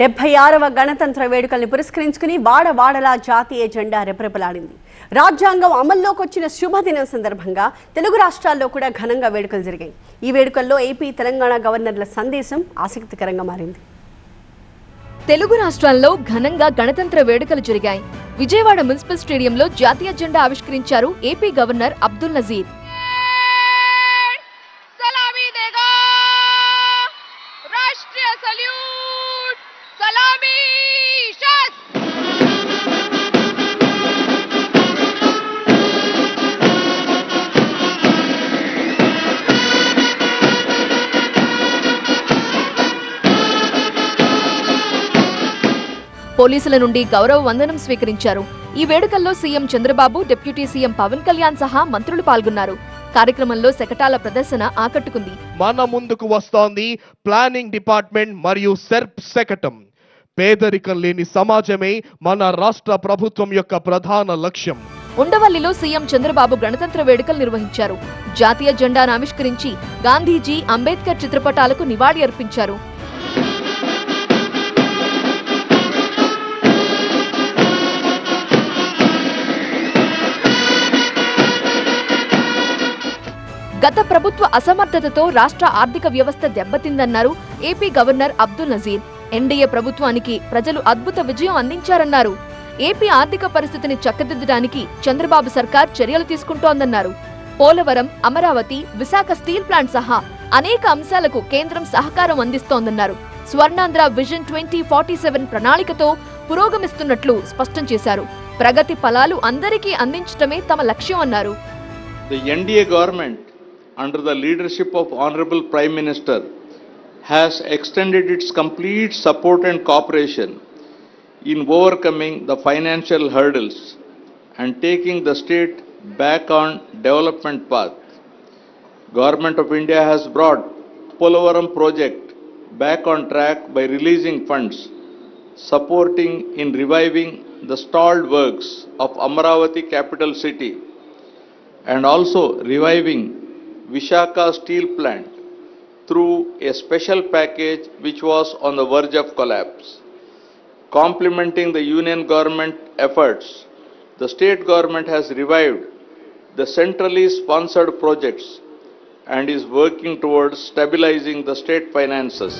డెబ్బై ఆరవ గణతంత్ర వేడుకల్ని పురస్కరించుకుని వాడవాడలా జాతీయ జెండా రెపరెపలాడింది. రాజ్యాంగం అమల్లోకి వచ్చిన శుభదినం సందర్భంగా తెలుగు రాష్ట్రాల్లో కూడా ఘనంగా వేడుకలు జరిగాయి. ఈ వేడుకల్లో ఏపీ తెలంగాణ గవర్నర్ల సందేశం ఆసక్తికరంగా మారింది. తెలుగు రాష్ట్రాల్లో ఘనంగా గణతంత్ర వేడుకలు జరిగాయి. విజయవాడ మున్సిపల్ స్టేడియంలో జాతీయ జెండా ఆవిష్కరించారు ఏపీ గవర్నర్ అబ్దుల్ నజీర్. పోలీసుల నుండి గౌరవ వందనం స్వీకరించారు. ఈ వేడుకల్లో CM Chandrababu deputy CM Pawan Kalyan సహా మంత్రులు పాల్గొన్నారు. కార్యక్రమంలో శకటాల ప్రదర్శన ఆకట్టుకుంది. మన ముందుకు వస్తోంది ప్లానింగ్ డిపార్ట్మెంట్ మరియు సెర్ప్ శకటం. పేదరికం లేని సమాజమే మన రాష్ట్ర ప్రభుత్వం యొక్క ప్రధాన లక్ష్యం. ఉండవల్లిలో సీఎం చంద్రబాబు గణతంత్ర వేడుకలు నిర్వహించారు. జాతీయ జెండాను ఆవిష్కరించి గాంధీజీ అంబేద్కర్ చిత్రపటాలకు నివాళి అర్పించారు ప్రభుత్వ అసమర్థతతో రాష్ట్ర ఆర్థిక వ్యవస్థ దెబ్బతిందన్నారు AP governor Abdul Nazeer. NDA ప్రభుత్వానికి ప్రజలు అద్భుత విజయం అందించారన్నారు. ఏపీ ఆర్థిక పరిస్థితిని చక్కదిద్దడానికి చంద్రబాబు సర్కార్ చర్యలు తీసుకుంటోందన్నారు. పోలవరం అమరావతి విశాఖ స్టీల్ ప్లాంట్ సహా అనేక అంశాలకు కేంద్రం సహకారం అందిస్తోందన్నారు. Swarnandhra vision twenty forty seven ప్రణాళికతో పురోగమిస్తున్నట్లు స్పష్టం చేశారు. ప్రగతి ఫలాలు అందరికీ అందించడమే తమ లక్ష్యం అన్నారు. The NDA government, under the leadership of Honorable Prime Minister, has extended its complete support and cooperation in overcoming the financial hurdles and taking the state back on development path. Government of India has brought Polavaram project back on track by releasing funds, supporting in reviving the stalled works of Amaravati capital city and also reviving Vishaka steel plant through a special package which was on the verge of collapse. Complementing the union government efforts, the state government has revived the centrally sponsored projects and is working towards stabilizing the state finances.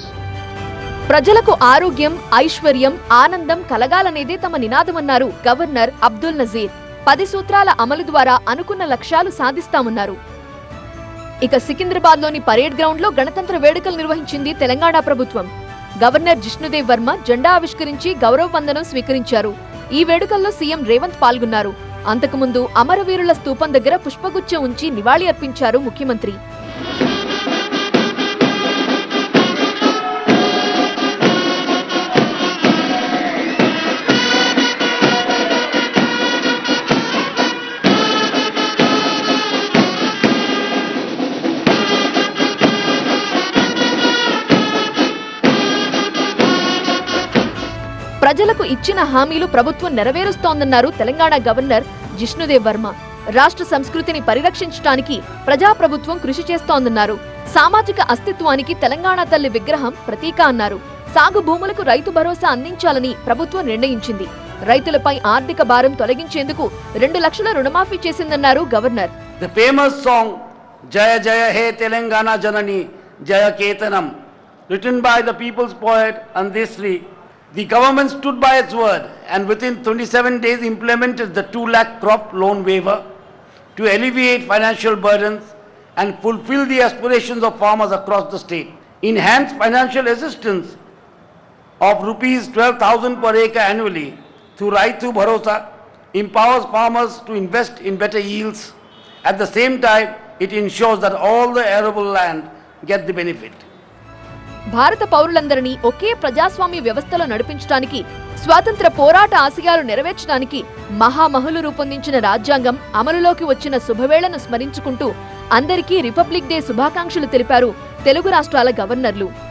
ప్రజలకు ఆరోగ్యం ఐశ్వర్యం ఆనందం కలగాలనేదే తమ నినాదమన్నారు governor Abdul Nazir పది సూత్రాల అమలు ద్వారా అనుకున్న లక్ష్యాలు సాధిస్తామన్నారు ఇక సికింద్రాబాద్లోని పరేడ్ గ్రౌండ్లో గణతంత్ర వేడుకలు నిర్వహించింది తెలంగాణ ప్రభుత్వం. గవర్నర్ జిష్ణుదేవ్ వర్మ జెండా ఆవిష్కరించి గౌరవ వందనం స్వీకరించారు. ఈ వేడుకల్లో సీఎం రేవంత్ పాల్గొన్నారు. అంతకుముందు అమరవీరుల స్తూపం దగ్గర పుష్పగుచ్చం ఉంచి నివాళి అర్పించారు ముఖ్యమంత్రి. ప్రజలకు ఇచ్చిన హామీలు ప్రభుత్వం నెరవేరుస్తోందన్నారు తెలంగాణ గవర్నర్ జిష్ణుదేవ్ వర్మ. రాష్ట్ర సంస్కృతిని పరిరక్షించడానికి ప్రజాప్రభుత్వం కృషి చేస్తోందన్నారు. సామాజిక అస్తిత్వానికి తెలంగాణ తల్లి విగ్రహం ప్రతీక అన్నారు. సాగు భూములకు రైతు భరోసా అందించాలని ప్రభుత్వం నిర్ణయించింది. రైతులపై ఆర్థిక భారం తొలగించేందుకు రెండు లక్షల రుణమాఫీ చేసిందన్నారు governor. The famous song Jaya Jaya hey Telangana Janani Janani Jaya Ketanam, written by the people's poet Andesri, the government stood by its word and within 27 days implemented the 2 lakh crop loan waiver to alleviate financial burdens and fulfill the aspirations of farmers across the state. Enhanced financial assistance of rupees 12,000 per acre annually through Raitu Bharosa empowers farmers to invest in better yields. At the same time, it ensures that all the arable land get the benefit. భారత పౌరులందరినీ ఒకే ప్రజాస్వామ్య వ్యవస్థలో నడిపించడానికి స్వాతంత్ర పోరాట ఆశయాలు నెరవేర్చడానికి మహామహులు రూపొందించిన రాజ్యాంగం అమలులోకి వచ్చిన శుభవేళను స్మరించుకుంటూ అందరికీ రిపబ్లిక్ డే శుభాకాంక్షలు తెలిపారు తెలుగు రాష్ట్రాల గవర్నర్లు.